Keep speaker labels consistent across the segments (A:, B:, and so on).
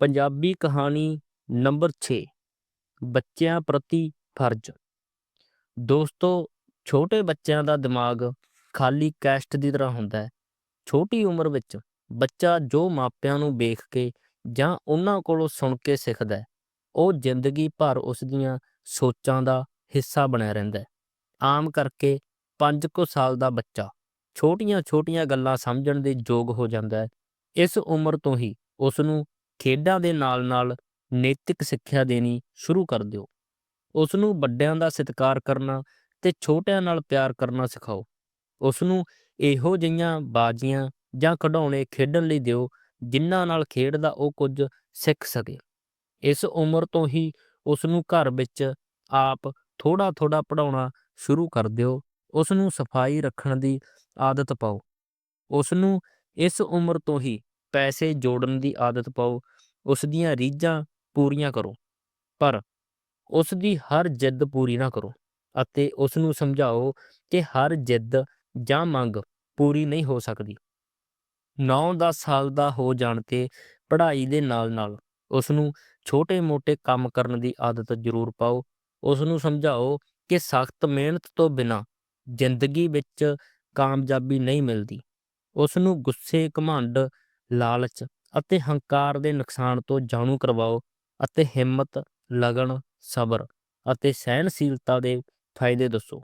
A: ਪੰਜਾਬੀ ਕਹਾਣੀ ਨੰਬਰ 6 ਬੱਚਿਆਂ ਪ੍ਰਤੀ ਫਰਜ਼। ਦੋਸਤੋ, ਛੋਟੇ ਬੱਚਿਆਂ ਦਾ ਦਿਮਾਗ ਖਾਲੀ ਕੈਸਟ ਦੀ ਤਰ੍ਹਾਂ ਹੁੰਦਾ ਹੈ। ਛੋਟੀ ਉਮਰ ਵਿੱਚ ਬੱਚਾ ਜੋ ਮਾਪਿਆਂ ਨੂੰ ਵੇਖ ਕੇ ਜਾਂ ਉਹਨਾਂ ਕੋਲੋਂ ਸੁਣ ਕੇ ਸਿੱਖਦਾ ਹੈ, ਉਹ ਜ਼ਿੰਦਗੀ ਭਰ ਉਸ ਦੀਆਂ ਸੋਚਾਂ ਦਾ ਹਿੱਸਾ ਬਣਿਆ ਰਹਿੰਦਾ ਹੈ। ਆਮ ਕਰਕੇ 5 ਕੁ ਸਾਲ ਦਾ ਬੱਚਾ ਛੋਟੀਆਂ-ਛੋਟੀਆਂ ਗੱਲਾਂ ਸਮਝਣ ਦੇ ਯੋਗ ਹੋ ਜਾਂਦਾ ਹੈ। ਇਸ ਉਮਰ ਤੋਂ ਹੀ ਉਸ ਨੂੰ ਖੇਡਾਂ ਦੇ ਨਾਲ-ਨਾਲ ਨੈਤਿਕ ਸਿੱਖਿਆ ਦੇਣੀ ਸ਼ੁਰੂ ਕਰ ਦਿਓ। ਉਸ ਨੂੰ ਵੱਡਿਆਂ ਦਾ ਸਤਿਕਾਰ ਕਰਨਾ ਤੇ ਛੋਟਿਆਂ ਨਾਲ ਪਿਆਰ ਕਰਨਾ ਸਿਖਾਓ। ਉਸ ਨੂੰ ਇਹੋ ਜਿਹੀਆਂ ਬਾਜ਼ੀਆਂ ਜਾਂ ਖਿਡੌਣੇ ਖੇਡਣ ਲਈ ਦਿਓ ਜਿਨ੍ਹਾਂ ਨਾਲ ਖੇਡਦਾ ਉਹ ਕੁਝ ਸਿੱਖ ਸਕੇ। ਇਸ ਉਮਰ ਤੋਂ ਹੀ ਉਸ ਨੂੰ ਘਰ ਵਿੱਚ ਆਪ ਥੋੜਾ-ਥੋੜਾ ਪੜਾਉਣਾ ਸ਼ੁਰੂ ਕਰ ਦਿਓ। ਉਸ ਨੂੰ ਸਫ਼ਾਈ ਰੱਖਣ ਦੀ ਆਦਤ ਪਾਓ। ਉਸ ਨੂੰ ਇਸ ਉਮਰ ਤੋਂ ਹੀ ਪੈਸੇ ਜੋੜਨ ਦੀ ਆਦਤ ਪਾਓ ਉਸ ਦੀਆਂ ਰੀਝਾਂ ਪੂਰੀਆਂ ਕਰੋ, ਪਰ ਉਸ ਦੀ ਹਰ ਜਿੱਦ ਪੂਰੀ ਨਾ ਕਰੋ ਅਤੇ ਉਸ ਨੂੰ ਸਮਝਾਓ ਕਿ ਹਰ ਜਿੱਦ ਜਾਂ ਮੰਗ ਪੂਰੀ ਨਹੀਂ ਹੋ ਸਕਦੀ। 9-10 ਸਾਲ ਦਾ ਹੋ ਜਾਣ ਤੇ ਪੜ੍ਹਾਈ ਦੇ ਨਾਲ-ਨਾਲ ਉਸ ਨੂੰ ਛੋਟੇ-ਮੋਟੇ ਕੰਮ ਕਰਨ ਦੀ ਆਦਤ ਜ਼ਰੂਰ ਪਾਓ। ਉਸ ਨੂੰ ਸਮਝਾਓ ਕਿ ਸਖਤ ਮਿਹਨਤ ਤੋਂ ਬਿਨਾਂ ਜ਼ਿੰਦਗੀ ਵਿੱਚ ਕਾਮਯਾਬੀ ਨਹੀਂ ਮਿਲਦੀ। ਉਸ ਨੂੰ ਗੁੱਸੇ, ਘਮੰਡ, ਲਾਲਚ ਅਤੇ ਹੰਕਾਰ ਦੇ ਨੁਕਸਾਨ ਤੋਂ ਜਾਣੂ ਕਰਵਾਓ ਅਤੇ ਹਿੰਮਤ, ਲਗਨ, ਸਬਰ ਅਤੇ ਸਹਿਨਸ਼ੀਲਤਾ ਦੇ ਫਾਇਦੇ ਦੱਸੋ।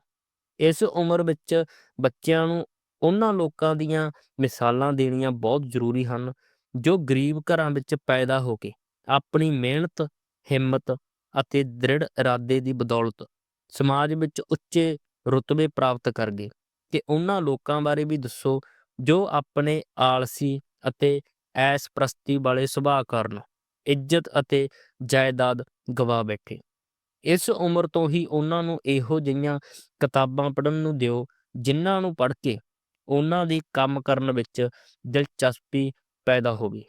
A: ਇਸ ਉਮਰ ਵਿੱਚ ਬੱਚਿਆਂ ਨੂੰ ਉਹਨਾਂ ਲੋਕਾਂ ਦੀਆਂ ਮਿਸਾਲਾਂ ਦੇਣੀਆਂ ਬਹੁਤ ਜ਼ਰੂਰੀ ਹਨ ਜੋ ਗਰੀਬ ਘਰਾਂ ਵਿੱਚ ਪੈਦਾ ਹੋ ਕੇ ਆਪਣੀ ਮਿਹਨਤ, ਹਿੰਮਤ ਅਤੇ ਦ੍ਰਿੜ ਇਰਾਦੇ ਦੀ ਬਦੌਲਤ ਸਮਾਜ ਵਿੱਚ ਉੱਚੇ ਰੁਤਬੇ ਪ੍ਰਾਪਤ ਕਰ ਗਏ ਤੇ ਉਹਨਾਂ ਲੋਕਾਂ ਬਾਰੇ ਵੀ ਦੱਸੋ ਜੋ ਆਪਣੇ ਆਲਸੀ ਅਤੇ ਐਸ ਪ੍ਰਸਤੀ ਵਾਲੇ ਸੁਭਾਅ ਕਾਰਨ ਇੱਜ਼ਤ ਅਤੇ ਜਾਇਦਾਦ ਗਵਾ ਬੈਠੇ। ਇਸ ਉਮਰ ਤੋਂ ਹੀ ਉਹਨਾਂ ਨੂੰ ਇਹੋ ਜਿਹੀਆਂ ਕਿਤਾਬਾਂ ਪੜ੍ਹਨ ਨੂੰ ਦਿਓ, ਜਿਨ੍ਹਾਂ ਨੂੰ ਪੜ੍ਹ ਕੇ ਉਹਨਾਂ ਦੀ ਕੰਮ ਕਰਨ ਵਿੱਚ ਦਿਲਚਸਪੀ ਪੈਦਾ ਹੋਵੇ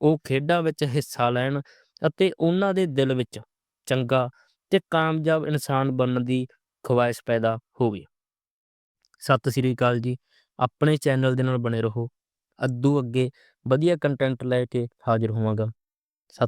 A: ਉਹ ਖੇਡਾਂ ਵਿੱਚ ਹਿੱਸਾ ਲੈਣ ਅਤੇ ਉਹਨਾਂ ਦੇ ਦਿਲ ਵਿੱਚ ਚੰਗਾ ਤੇ ਕਾਮਯਾਬ ਇਨਸਾਨ ਬਣਨ ਦੀ ਖਵਾਇਸ਼ ਪੈਦਾ ਹੋਵੇ ਸਤਿ ਸ੍ਰੀ ਅਕਾਲ ਜੀ। ਆਪਣੇ ਚੈਨਲ ਦੇ ਨਾਲ ਬਣੇ ਰਹੋ। ਅੱਦੂ ਅੱਗੇ ਵਧੀਆ ਕੰਟੈਂਟ ਲੈ ਕੇ ਹਾਜ਼ਰ ਹੋਵਾਂਗਾ। ਸਤਿ